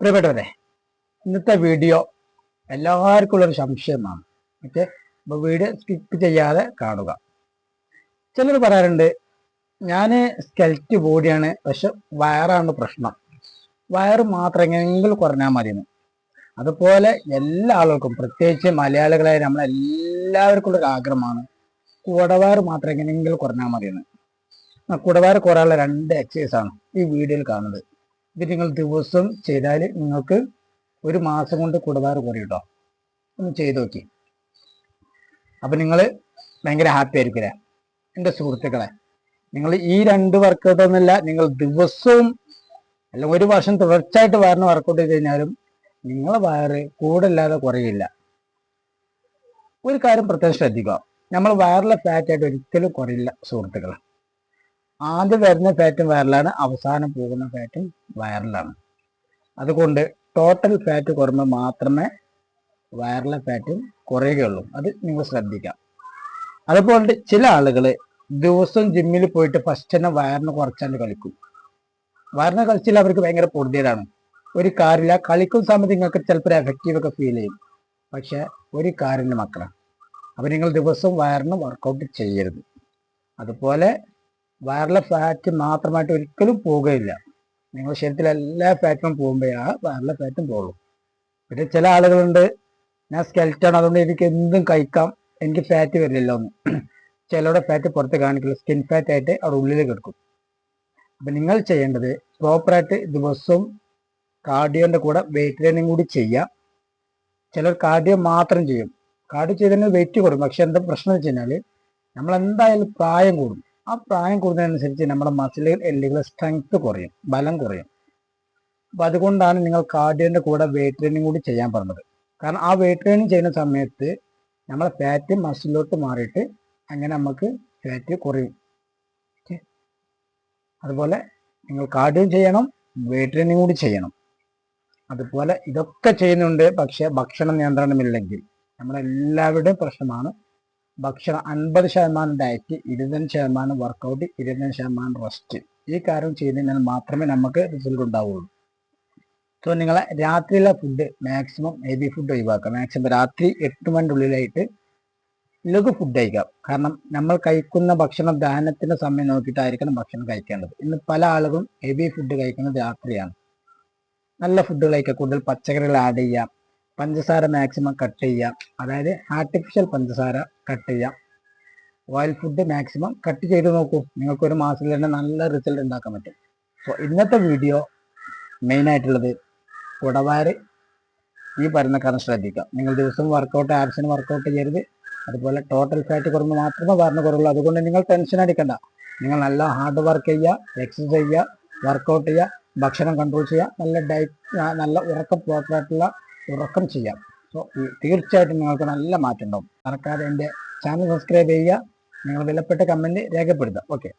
പ്രിയപ്പെട്ടവരെ ഇന്നത്തെ വീഡിയോ എല്ലാവർക്കും ഉള്ളൊരു സംശയമാണ് ഓക്കെ അപ്പോൾ വീഡിയോ സ്കിപ്പ് ചെയ്യാതെ കാണുക. ചിലർ പറയാറുണ്ട് ഞാൻ സ്കെൽറ്റ് ബോഡിയാണ് പക്ഷെ വയറാണ് പ്രശ്നം. വയറ് മാത്രം എങ്ങനെയെങ്കിലും കുറഞ്ഞാൽ മതിയെന്ന്. അതുപോലെ എല്ലാ ആളുകൾക്കും പ്രത്യേകിച്ച് മലയാളികളായ നമ്മളെല്ലാവർക്കും ഉള്ളൊരു ആഗ്രഹമാണ് കുടവയർ മാത്രം എങ്ങനെയെങ്കിലും കുറഞ്ഞാൽ മതിയെന്ന്. ആ കുടവയറ് കുറയാനുള്ള രണ്ട് എക്സസൈസാണ് ഈ വീഡിയോയിൽ കാണുന്നത്. ഇത് നിങ്ങൾ ദിവസം ചെയ്താൽ നിങ്ങൾക്ക് ഒരു മാസം കൊണ്ട് കുടവയറ് കുറയും കേട്ടോ ഒന്ന് ചെയ്ത് നോക്കി. അപ്പം നിങ്ങൾ ഭയങ്കര ഹാപ്പി ആയിരിക്കില്ലേ? എന്റെ സുഹൃത്തുക്കളെ നിങ്ങൾ ഈ രണ്ട് വർക്കൗട്ട് ഒന്നുമില്ല നിങ്ങൾ ദിവസവും അല്ലെങ്കിൽ ഒരു വർഷം തുടർച്ചയായിട്ട് വയറിന് വർക്കൗട്ട് ചെയ്ത് കഴിഞ്ഞാലും നിങ്ങളെ വയറ് കൂടല്ലാതെ കുറയില്ല. ഒരു കാര്യം പ്രത്യേകം ശ്രദ്ധിക്കുക. നമ്മൾ വയറിലെ ഫാറ്റ് ആയിട്ട് ഒരിക്കലും കുറയില്ല സുഹൃത്തുക്കളെ. ആദ്യം വരുന്ന ഫാറ്റും വയറിലാണ് അവസാനം പോകുന്ന ഫാറ്റും വയറിലാണ്. അതുകൊണ്ട് ടോട്ടൽ ഫാറ്റ് കുറയുമ്പോൾ മാത്രമേ വയറിലെ ഫാറ്റും കുറയുകയുള്ളൂ. അത് നിങ്ങൾ ശ്രദ്ധിക്കാം. അതുപോലെ ചില ആളുകൾ ദിവസം ജിമ്മിൽ പോയിട്ട് ഫസ്റ്റ് തന്നെ വയറിന് കുറച്ചാണ്ട് കളിക്കും. വയറിന് കളിച്ചാൽ അവർക്ക് ഭയങ്കര പൊറുതിയതാണ് ഒരു കാര്യമില്ല. കളിക്കുന്ന സമയത്ത് നിങ്ങൾക്ക് ചിലപ്പോൾ എഫക്റ്റീവ് ഒക്കെ ഫീൽ ചെയ്യും. പക്ഷെ ഒരു കാര്യമില്ല മക്കളെ അപ്പം നിങ്ങൾ ദിവസവും വയറിന് വർക്കൗട്ട് ചെയ്യരുത്. അതുപോലെ വയറിലെ ഫാറ്റ് മാത്രമായിട്ട് ഒരിക്കലും പോകുകയില്ല നിങ്ങളുടെ ശരീരത്തിലെ എല്ലാ ഫാറ്റും പോകുമ്പോഴാണ് വയറിലെ ഫാറ്റും പോകുള്ളൂ. പിന്നെ ചില ആളുകളുണ്ട് ഞാൻ സ്കെൽറ്റാണ് അതുകൊണ്ട് എനിക്ക് എന്തും കഴിക്കാം എനിക്ക് ഫാറ്റ് വരില്ലല്ലോ എന്ന്. ചിലരുടെ ഫാറ്റ് പുറത്ത് കാണിക്കില്ല സ്കിൻ ഫാറ്റ് ആയിട്ട് അവിടെ ഉള്ളിൽ കിടക്കും അപ്പം നിങ്ങൾ ചെയ്യേണ്ടത് പ്രോപ്പറായിട്ട് ദിവസവും കാർഡിയോന്റെ കൂടെ വെയിറ്റ് ട്രെയിനിങ് കൂടി ചെയ്യാം. ചിലർ കാർഡിയോ മാത്രം ചെയ്യും. കാർഡിയോ ചെയ്തതിന് വെയിറ്റ് കൂടും പക്ഷെ എന്താ പ്രശ്നം വെച്ച് കഴിഞ്ഞാൽ നമ്മൾ എന്തായാലും പ്രായം കൂടും. ആ പ്രായം കൂടുന്നതിനനുസരിച്ച് നമ്മുടെ മസിലുകൾ എല്ലുകൾ സ്ട്രെങ്ത് കുറയും ബലം കുറയും. അപ്പം അതുകൊണ്ടാണ് നിങ്ങൾ കാർഡിയോന്റെ കൂടെ വെയിറ്റ് ട്രെയിനിങ് കൂടി ചെയ്യാൻ പറഞ്ഞത്. കാരണം ആ വെയിറ്റ് ട്രെയിനിങ് ചെയ്യുന്ന സമയത്ത് നമ്മളെ ഫാറ്റ് മസിലോട്ട് മാറിയിട്ട് അങ്ങനെ നമുക്ക് ഫാറ്റ് കുറയും. അതുപോലെ നിങ്ങൾ കാർഡിയോ ചെയ്യണം വെയിറ്റ് ട്രെയിനിങ് കൂടി ചെയ്യണം. അതുപോലെ ഇതൊക്കെ ചെയ്യുന്നുണ്ട് പക്ഷേ ഭക്ഷണ നിയന്ത്രണമില്ലെങ്കിൽ നമ്മളെല്ലാവരുടെയും പ്രശ്നമാണ് ഭക്ഷണം അൻപത് ശതമാനം ഡയറ്റ് ഇരുപത്തഞ്ച് ശതമാനം വർക്കൗട്ട് ഇരുപത്തഞ്ച് ശതമാനം റെസ്റ്റ് ഈ കാര്യം ചെയ്തതിനാൽ മാത്രമേ നമുക്ക് റിസൾട്ട് ഉണ്ടാവുള്ളൂ. സോ നിങ്ങൾ രാത്രിയിലെ ഫുഡ് മാക്സിമം ഹെവി ഫുഡ് ഒഴിവാക്കുക. മാക്സിമം രാത്രി എട്ട് മണിന്റെ ഉള്ളിലായിട്ട് ലഘു ഫുഡ് കഴിക്കാം കാരണം നമ്മൾ കഴിക്കുന്ന ഭക്ഷണം ദഹനത്തിന്റെ സമയം നോക്കിയിട്ടായിരിക്കണം ഭക്ഷണം കഴിക്കേണ്ടത്. ഇന്ന് പല ആളുകളും ഹെവി ഫുഡ് കഴിക്കുന്നത് രാത്രിയാണ്. നല്ല ഫുഡ് കഴിക്കുക. കൂടുതൽ പച്ചക്കറികൾ ആഡ് ചെയ്യാം പഞ്ചസാര മാക്സിമം കട്ട് ചെയ്യാം. അതായത് ആർട്ടിഫിഷ്യൽ പഞ്ചസാര കട്ട് ചെയ്യാം. ഓയിൽ ഫുഡ് മാക്സിമം കട്ട് ചെയ്ത് നോക്കൂ. നിങ്ങൾക്ക് ഒരു മാസത്തിൽ തന്നെ നല്ല റിസൾട്ട് ഉണ്ടാക്കാൻ പറ്റും. സോ ഇന്നത്തെ വീഡിയോ മെയിൻ ആയിട്ടുള്ളത് കുടവാര് ഈ പറയുന്ന കാരണം ശ്രദ്ധിക്കുക. നിങ്ങൾ ദിവസം വർക്കൗട്ട് ആപ്സിന് വർക്കൗട്ട് ചെയ്യരുത്. അതുപോലെ ടോട്ടൽ ഫാറ്റ് കുറഞ്ഞ് മാത്രമേ വയറിന് കുറവുള്ളൂ. അതുകൊണ്ട് നിങ്ങൾ ടെൻഷൻ അടിക്കണ്ട. നിങ്ങൾ നല്ല ഹാർഡ് വർക്ക് ചെയ്യുക എക്സസൈസ് ചെയ്യുക വർക്കൗട്ട് ചെയ്യുക ഭക്ഷണം കൺട്രോൾ ചെയ്യുക. നല്ല ഡയറ്റ് നല്ല ഉറക്കം പ്രോപ്പറായിട്ടുള്ള ഉറക്കം ചെയ്യാം. സോ തീർച്ചയായിട്ടും നിങ്ങൾക്ക് നല്ല മാറ്റം ഉണ്ടാവും. മറക്കാതെ എന്റെ ചാനൽ സബ്സ്ക്രൈബ് ചെയ്യുക. നിങ്ങൾ വിലപ്പെട്ട കമന്റ് രേഖപ്പെടുത്തുക. ഓക്കെ